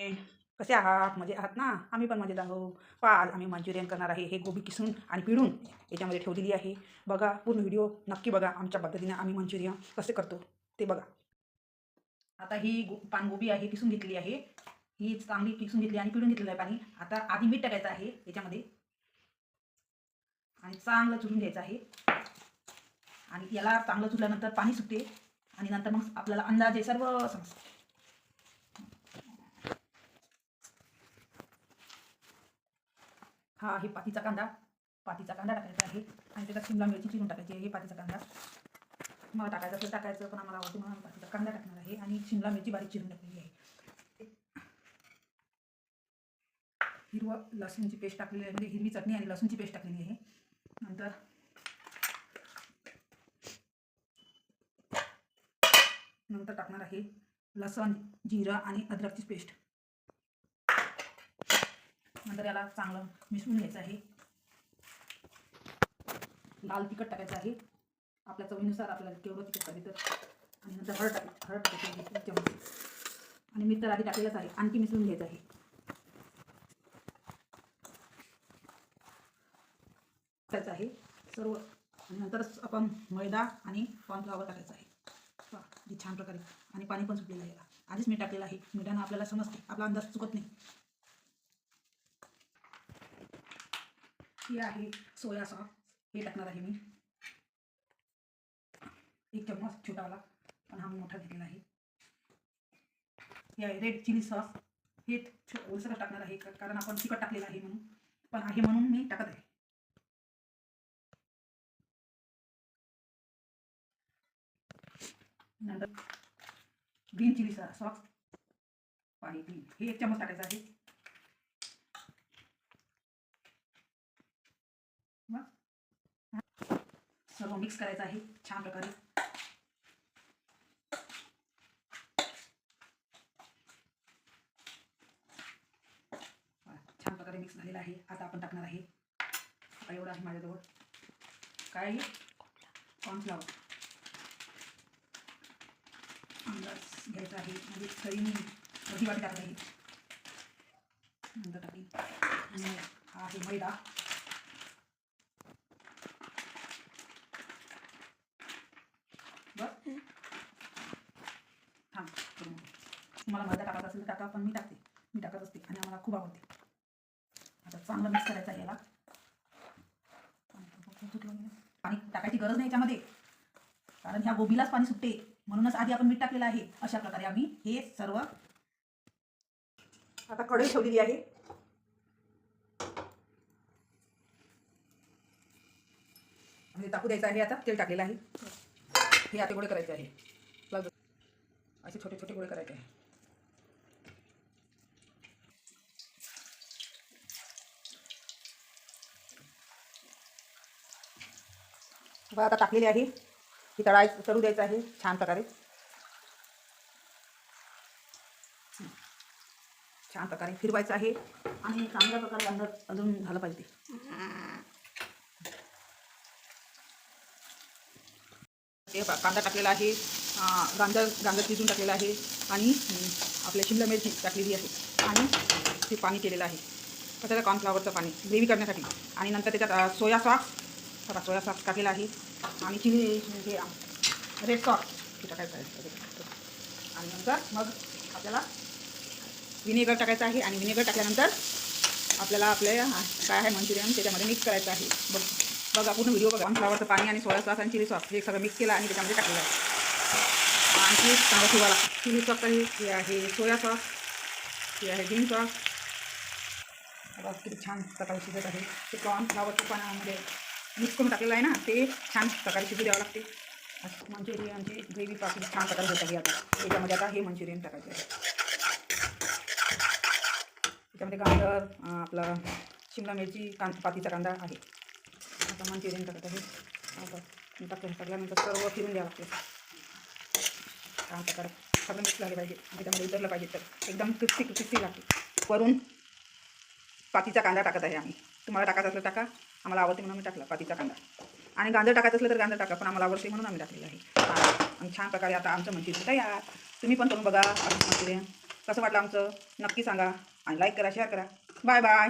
कसे आहात? मजे आहात ना? आम्ही पण मजेत आहो. पहा आज आम्ही मंचुरियन करणार आहे. हे गोबी किसून आणि पिळून याच्यामध्ये ठेवलेली आहे. बघा पूर्ण व्हिडिओ नक्की बघा आमच्या पद्धतीने आम्ही मंचुरियन कसे करतो. ते बघा. आता ही गो पानगोबी आहे किसून घेतली आहे. ही चांगली किसून घेतली आणि पिळून घेतलेलं आहे पाणी. आता आधी मीठ टाकायचं आहे याच्यामध्ये. आणि चांगलं चुरून घ्यायचं आहे. आणि याला चांगलं चुरल्यानंतर पाणी सुटते. आणि नंतर मग आपल्याला अंदाजे सर्व समजते. हा आहे पातीचा कांदा. पातीचा कांदा टाकायचा आहे. आणि त्याच्यात शिमला मिरची चिरून टाकायची आहे. हे पातीचा कांदा. मला टाकायचं असेल टाकायचं पण आम्हाला आवडते म्हणून पातीचा कांदा टाकणार आहे. आणि शिमला मिरची बारीक चिरून टाकलेली आहे. हिरवं लसूणची पेस्ट टाकलेली आहे. म्हणजे हिरवी चटणी आणि लसूणची पेस्ट टाकलेली आहे. नंतर नंतर टाकणार आहे लसण जिरं आणि अद्रकची पेस्ट. नंतर याला चांगलं मिसळून घ्यायचं आहे. लाल तिखट टाकायचं आहे. आपल्या चवीनुसार आपल्याला केवढं तिखट पाहिजे तर. आणि नंतर हळद टाक हळद टाकायची आहे आणि मी तर आधी टाकलेलंच आहे. आणखी मिसळून घ्यायचं आहे. टाकायचं आहे. सर्व आणि नंतरच आपण मैदा आणि कॉर्नफ्लावर टाकायचं आहे. छान प्रकारे. आणि पाणी पण सुटलेलं आहे याला. आधीच मी टाकलेलं आहे. मिठानं आपल्याला समजते. आपला अंदाज चुकत नाही. हे आहे सोया सॉस. हे टाकणार आहे मी. एक चम्मच छोटावाला पण हा मोठा घेतलेला आहे. हे आहे रेड चिली सॉस हे ओलसरच टाकणार आहे का- कारण आपण तिखट टाकलेलं आहे म्हणून. पण आहे म्हणून मी टाकत आहे. नंतर ग्रीन चिली सॉस पाणी ग्रीन हे एक चम्मच टाकायचं आहे. सर्व मिक्स करायचं आहे. छान प्रकारे. छान प्रकारे मिक्स झालेलं आहे. आता आपण टाकणार आहे. आता एवढं आहे माझ्याजवळ. काय? आहे कॉर्नफ्लावर अंदाज घ्यायचा आहे. म्हणजे तरी मी अर्धी वाटी टाकत आहे? नंतर टाकी आणि हा आहे मैदा बस थांब करून बघू. तुम्हाला मैदा टाकायचा असेल तर टाका पण मी टाकते. मी टाकत असते आणि आम्हाला खूप आवडते. आता चांगलं मिक्स करायचं आहे याला. पाणी टाकायची गरज नाही याच्यामध्ये. कारण ह्या गोबीलाच पाणी सुटते. म्हणूनच आधी आपण मीठ टाकलेलं आहे. अशा प्रकारे आम्ही हे सर्व आता कढई ठेवलेली आहे. म्हणजे टाकू द्यायचं आहे आता. तेल टाकलेलं आहे. हे आता गोळे करायचे आहे. असे छोटे छोटे गोळे करायचे आहे. बघा आता टाकलेली आहे. ही तळाय तळू द्यायचं आहे छान प्रकारे. छान प्रकारे फिरवायचं आहे. आणि चांगल्या प्रकारे अंदर अजून झालं पाहिजे. ते कांदा टाकलेला आहे. गांजर गांजर शिजून टाकलेला आहे. आणि आपल्या शिमला मिरची टाकलेली आहे. आणि ते पाणी केलेलं आहे. त्याचं कॉर्नफ्लावरचं पाणी ग्रेव्ही करण्यासाठी. आणि नंतर त्याच्यात सोया सॉस बघा सोया सॉस टाकलेला आहे. आणि चिली हे रेड सॉस हे टाकायचं आहे? आणि नंतर मग आपल्याला विनेगर टाकायचं आहे. आणि विनेगर टाकल्यानंतर आपल्याला आपले काय आहे? मंचुरियन त्याच्यामध्ये मिक्स करायचं आहे. बघ बघा पूर्ण व्हिडिओ बघा. फ्लावरचं पाणी आणि सोया सॉस आणि चिली सॉस हे सगळं मिक्स केलं आणि त्याच्यामध्ये टाकलेलं आहे. आणखी चांगलं ठेवायला चिली सॉस आहे हे आहे. सोया सॉस हे आहे. ग्रीन सॉस बघा किती छान सकाळी शिजत आहे. ते कॉर्न फ्लावरच्या पाण्यामध्ये मिक्स करून टाकलेलं आहे ना ते छान प्रकारे शिजू द्यावं लागते. असं मंचुरियनची ग्रेव्ही पासून छान प्रकारे होत आता. त्याच्यामध्ये आता हे मंचुरियन टाकायचं आहे. त्याच्यामध्ये गाजर आपला शिमला मिरची कां पातीचा कांदा आहे. आता मंचुरियन टाकत आहे. आता टाकलं टाकल्यानंतर सर्व फिरून द्यावं लागते. छान प्रकारे सगळं मिक्स झाले पाहिजे. त्याच्यामध्ये उतरलं पाहिजे तर एकदम क्रिस्पी क्रिस्पी लागते. वरून पातीचा कांदा टाकत आहे आम्ही. तुम्हाला टाकायचं असलं टाका. आम्हाला आवडते म्हणून आम्ही टाकला पातीचा कांदा. आणि गांजर टाकायचं असलं तर गांजर टाका पण आम्हाला आवडते म्हणून आम्ही टाकलेलं आहे. आणि छान प्रकारे आता आमचं मंचुरियन तयार तुम्ही पण करून बघा असं मंचुरियन कसं वाटलं आमचं? नक्की सांगा आणि लाईक करा शेअर करा. Bye bye